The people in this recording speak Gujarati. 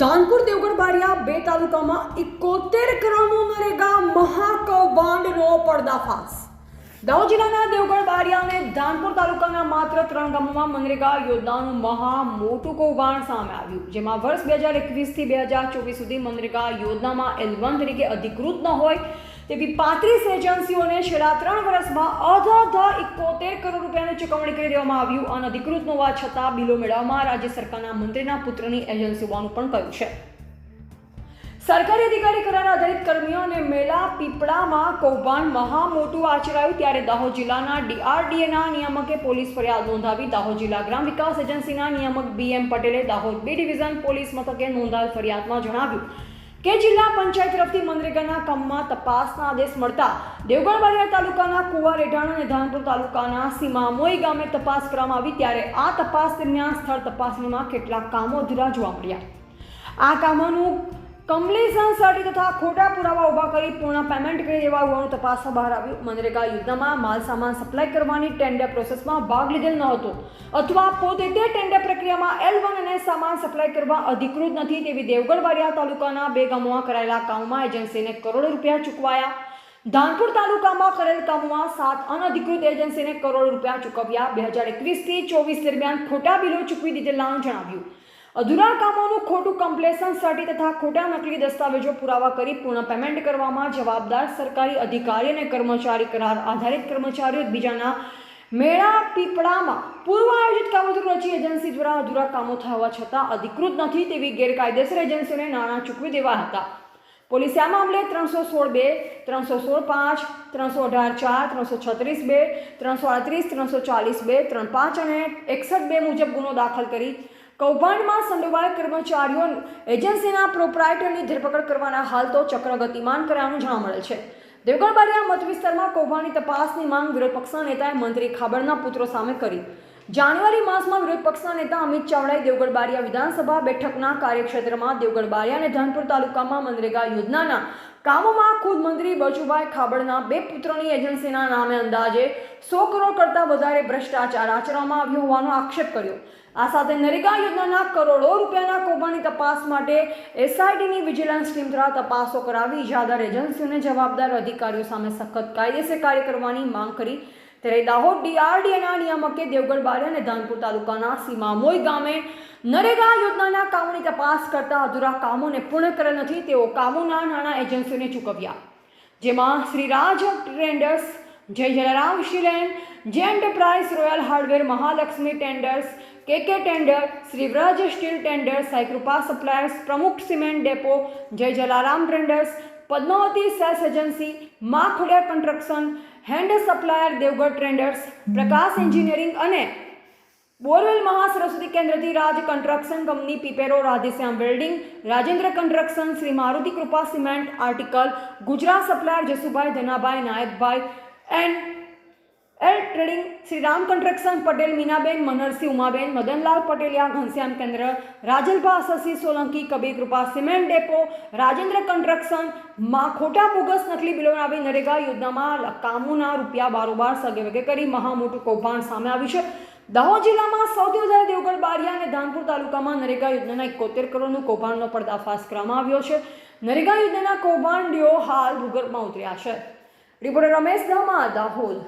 ધાનપુર દેવગઢ, બારિયા બે તાલુકામાં એકોતેર કરોડનું નરેગા મહાકૌભાંડનો પર્દાફાશ. દાહોદ જિલ્લાના દેવગઢ, બારિયા અને ધાનપુર તાલુકાના માત્ર ત્રણ ગામોમાં મનરેગા યોજનાનું મહા મોટું કૌભાંડ સામે આવ્યું, જેમાં વર્ષ બે હજાર એકવીસથી બે હજાર ચોવીસ સુધી મનરેગા યોજનામાં એલ વન તરીકે અધિકૃત ન હોય તેવી પાંત્રીસ એજન્સીઓને છેલ્લા ત્રણ વર્ષમાં અધ એકોતેર કરોડ રૂપિયાની ચૂકવણી કરી દેવામાં આવ્યું અનધિકૃત હોવા છતાં બિલો મેળવવામાં રાજ્ય સરકારના મંત્રીના પુત્રની એજન્સી હોવાનું પણ કહ્યું છે. સરકારી અધિકારી કરાર આધારિત કર્મીઓ અને મેલા પીપળામાં કૌભાંડ મહા મોટું આચરાયું ત્યારે દાહોદ જિલ્લાના ડીઆરડીએના નિયામકે પોલીસ ફરિયાદ નોંધાવી. દાહોદ જિલ્લા ગ્રામ વિકાસ એજન્સીના નિયામક બી એમ પટેલે દાહોદ બી ડિવિઝન પોલીસ મથકે નોંધાયેલ ફરિયાદમાં જણાવ્યું. કે જિલ્લા પંચાયત તરફથી મનરેગાના કામમાં તપાસના આદેશ મળતા દેવગઢ બારિયા તાલુકાના કુવા રેઢાણ અને ધાનપુર તાલુકાના સીમામોઈ ગામે તપાસ કરવામાં આવી ત્યારે આ તપાસ દરમિયાન સ્થળ તપાસણીમાં કેટલાક કામો અધૂરા જોવા મળ્યા. આ કામોનું કમ્પ્લીશન સર્ટી તથા ખોટા પુરાવા ઊભા કરી પૂર્ણ પેમેન્ટ કરી દેવા હોવાનું તપાસમાં બહાર આવ્યું. મનરેગા યોજનામાં માલ સામાન સપ્લાય કરવાની ટેન્ડર પ્રોસેસમાં ભાગ લીધેલ ન હતો અથવા પોતે તે ટેન્ડર પ્રક્રિયામાં એલ વન અને સામાન સપ્લાય કરવા અધિકૃત નથી તેવી દેવગઢવાડિયા તાલુકાના બે ગામોમાં કરાયેલા કામમાં એજન્સીને કરોડો રૂપિયા ચૂકવાયા. ધાનપુર તાલુકામાં કરેલ કામમાં સાત અનધિકૃત એજન્સીને કરોડ રૂપિયા ચૂકવ્યા. બે હજાર એકવીસથી ચોવીસ દરમિયાન ખોટા બિલો ચૂકવી દીધેલાનું જણાવ્યું. અધૂરા કામોનું ખોટું કમ્પ્લેસન સર્ટી તથા ખોટા નકલી દસ્તાવેજો પુરાવા કરી પૂર્ણ પેમેન્ટ કરવામાં જવાબદાર સરકારી અધિકારી અને કર્મચારી કરાર આધારિત કર્મચારીઓ એકબીજાના મેળા પીપળામાં પૂર્વ આયોજિત કામોતરું રચી એજન્સી દ્વારા અધૂરા કામો થવા છતાં અધિકૃત નથી તેવી ગેરકાયદેસર એજન્સીઓને નાણાં ચૂકવી દેવા હતા. પોલીસે આ મામલે ત્રણસો સોળ બે, ત્રણસો સોળ પાંચ, ત્રણસો અઢાર ચાર, ત્રણસો છત્રીસ બે, ત્રણસો આડત્રીસ, ત્રણસો ચાલીસ બે, ત્રણ પાંચ અને એકસઠ બે મુજબ ગુનો દાખલ કરી કૌભાંડમાં સંડોવાયેલ કર્મચારીઓ એજન્સીના પ્રોપરાઇટરની ધરપકડ કરવાના હાલ તો ચક્ર ગતિમાન કર્યાનું જાણ મળે છે. દેવગઢ મત વિસ્તારમાં કૌભાંડની તપાસની માંગ વિરોધ પક્ષના નેતાએ મંત્રી ખાબડના પુત્રો સામે કરી. જાન્યુઆરી માસમાં વિરોધ પક્ષના નેતા અમિત ચાવડાએ દેવગઢ બારિયા વિધાનસભા બેઠકના કાર્યક્ષેત્રમાં દેવગઢ બારિયા અને ધાનપુર તાલુકામાં મનરેગા યોજનાના કામોમાં ખુદ મંત્રી બચુભાઈ ખાબડના બે પુત્રોની એજન્સીના નામે અંદાજે સો કરોડ કરતાં વધારે ભ્રષ્ટાચાર આચરવામાં આવ્યો હોવાનો આક્ષેપ કર્યો. આ સાથે નરેગા યોજનાના કરોડો રૂપિયાના કૌભાંડની તપાસ માટે એસઆઈટીની વિજિલન્સ ટીમ દ્વારા તપાસો કરાવી. ઇજાદાર એજન્સીઓને જવાબદાર અધિકારીઓ સામે સખત કાયદેસર કાર્ય કરવાની માંગ કરી. ત્યારે દાહોદ ડીઆરડીએના નિયામકે દેવગઢ બારી અને ધાનપુર તાલુકાના સીમામોઈ ગામે નરેગા યોજનાના કામોની તપાસ કરતા અધૂરા કામોને પૂર્ણ કર્યા નથી, તેઓ કામોના નાણાં એજન્સીઓને ચૂકવ્યા. જેમાં શ્રીરાજ ટ્રેન્ડર્સ જય Jalaram શિલેન J enterprise royal hardware Mahalakshmi traders KK traders Shri Vraj steel traders Saikrupa suppliers, Pramukh cement depot, Jay Jalaram traders Padmavati sales agency Ma Khodiyar construction, hand supplier Devgadh traders Prakash engineering અને બોરવેલ મહાસરસ્વતી કેન્દ્રથી Raj construction company Pipero, Radheshyam building Rajendra construction, Shri Maruti Krupa cement article, Gujarat supplier Jasubhai Dhanabhai, Nayakbhai and air trading, Shri Ram construction Patel, Minaben Manarsinh, Umaben, Madanlal Pateliya, Ghanshyam કેન્દ્ર, Rajalbha Shashi Solanki, Kabir Krupa cement depot, Rajendra construction, માં ખોટા બોગસ નકલી બિલો આવી નરેગા યોજનામાં કામોના રૂપિયા બારોબાર સગે વગે કરી મહા મોટું કૌભાંડ સામે આવ્યું છે. દાહોદ જિલ્લામાં સૌથી વધારે દેવગઢ, બારિયા અને ધાનપુર તાલુકામાં નરેગા યોજનાના એકોતેર કરોડનું કૌભાંડનો પર્દાફાશ કરવામાં આવ્યો છે. નરેગા યોજનાના કૌભાંડીઓ હાલ ભૂગર્ભમાં ઉતર્યા છે. રિપોર્ટર રમેશ ધામા, દાહોદ.